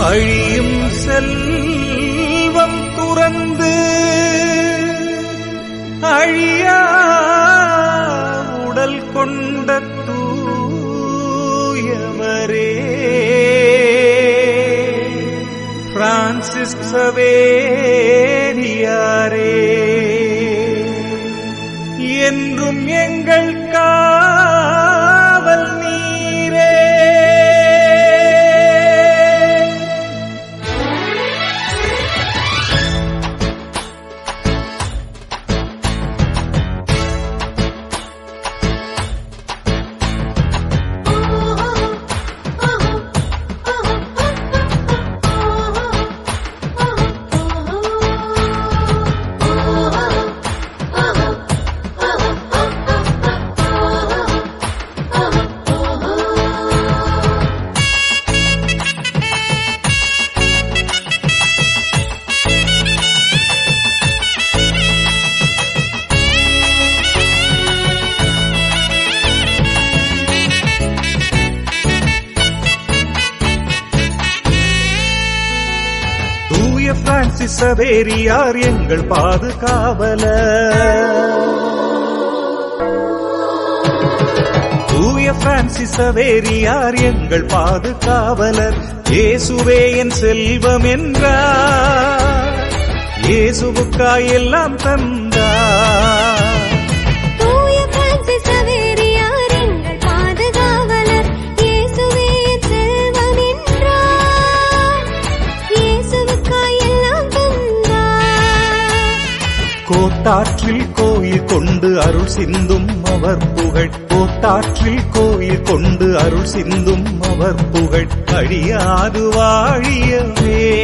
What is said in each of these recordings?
அழியும் செல்வம் துறந்து அழியா உடல் கொண்ட தூயவரே. பிரான்சிஸ் சவேரியாரே. என்றும் எங்கள் காவல் நீ தூய பிரான்சிஸ் சவேரியார் எங்கள் பாதுகாவல தூய பிரான்சிஸ் சவேரியார் எங்கள் பாதுகாவலர்? இயேசுவே என் செல்வம் என்றார். இயேசுவுக்காய் எல்லாம் தந்தார். கோட்டாற்றில் கோயில் கொண்டு அருள் சிந்தும் அவர் புகழ். கோட்டாற்றில் கோயில் கொண்டு அருள் சிந்தும் அவர் புகழ். அழியாது வாழியவே.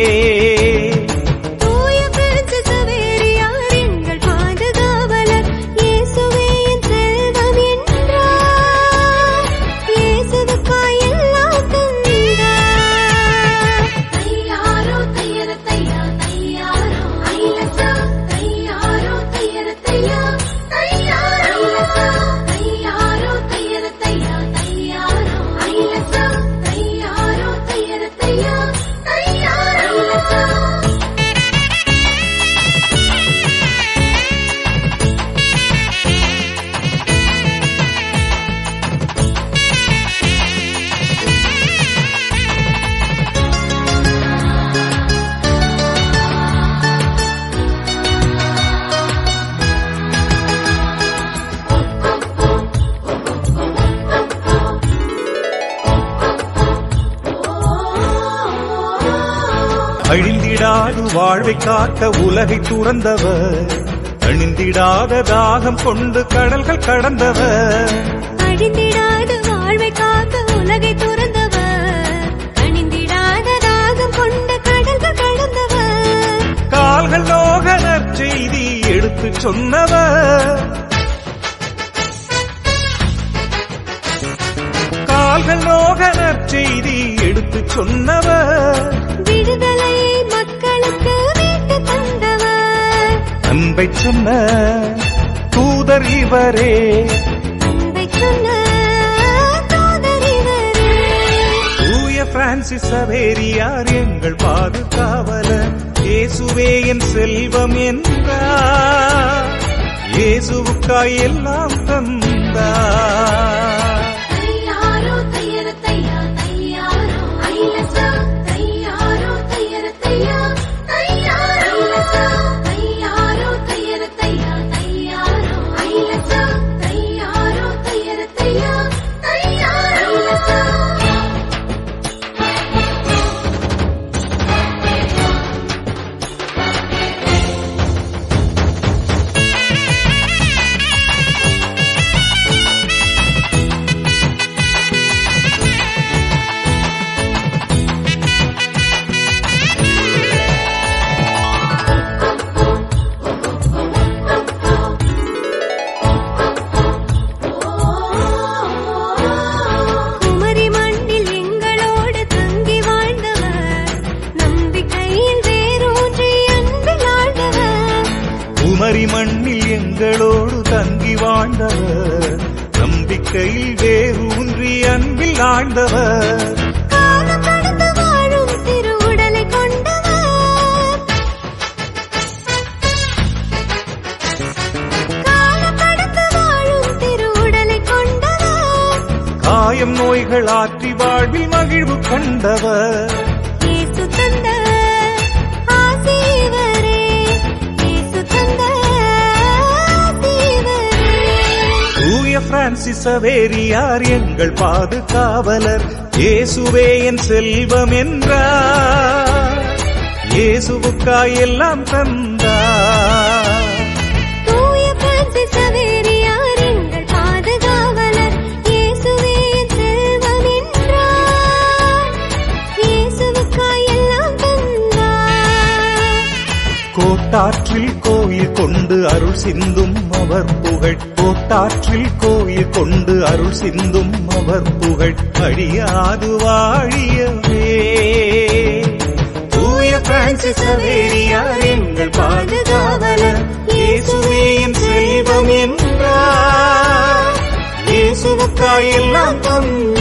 அழிந்திடாது வாழ்வை காக்க உலகை துறந்தவர். அணிந்திடாத தாகம் கொண்டு கடல்கள் கடந்தவர். அழிந்திடாத வாழ்வை காக்க உலகை துறந்தவர். அணிந்திடாத தாகம் கொண்ட கடல்கள் கடந்தவர். கால்கள் நோக நற்செய்தி எடுத்துச் சொன்னவர். கால்கள் நோக நற்செய்தி எடுத்துச் சொன்னவர். அன்பை சொன்ன தூதர் இவரே. தூய பிரான்சிஸ் சவேரியார் எங்கள் பாதுகாவலர். இயேசுவே என் செல்வம் என்றார். இயேசுவுக்காய் எல்லாம் தந்தார் மண்ணில் எங்களோடு தங்கி வாழ்ந்தவர். நம்பிக்கையில் வேறு ஒன்றி அன்பில் ஆழ்ந்தவர். காயம் நோய்கள் ஆற்றி வாழ்வில் மகிழ்வு கண்டவர். பிரான்சிஸ் சவேரியார் எங்கள் பாதுகாவலர். இயேசுவே என் செல்வம் என்றார். இயேசுவுக்காய் எல்லாம் தந்தார். தூய அருள் சிந்தும் அவர் புகழ். கோட்டாற்றில் கோயில் கொண்டு அருள் சிந்தும் அவர் புகழ். அழியாது வாழியவே. தூய பிரான்சிஸ் அவேரியார் எங்கள் பாதுகாவலர். இயேசுவே செல்வம் என்றார். இயேசுவுக்காய் எல்லாம் தந்தார்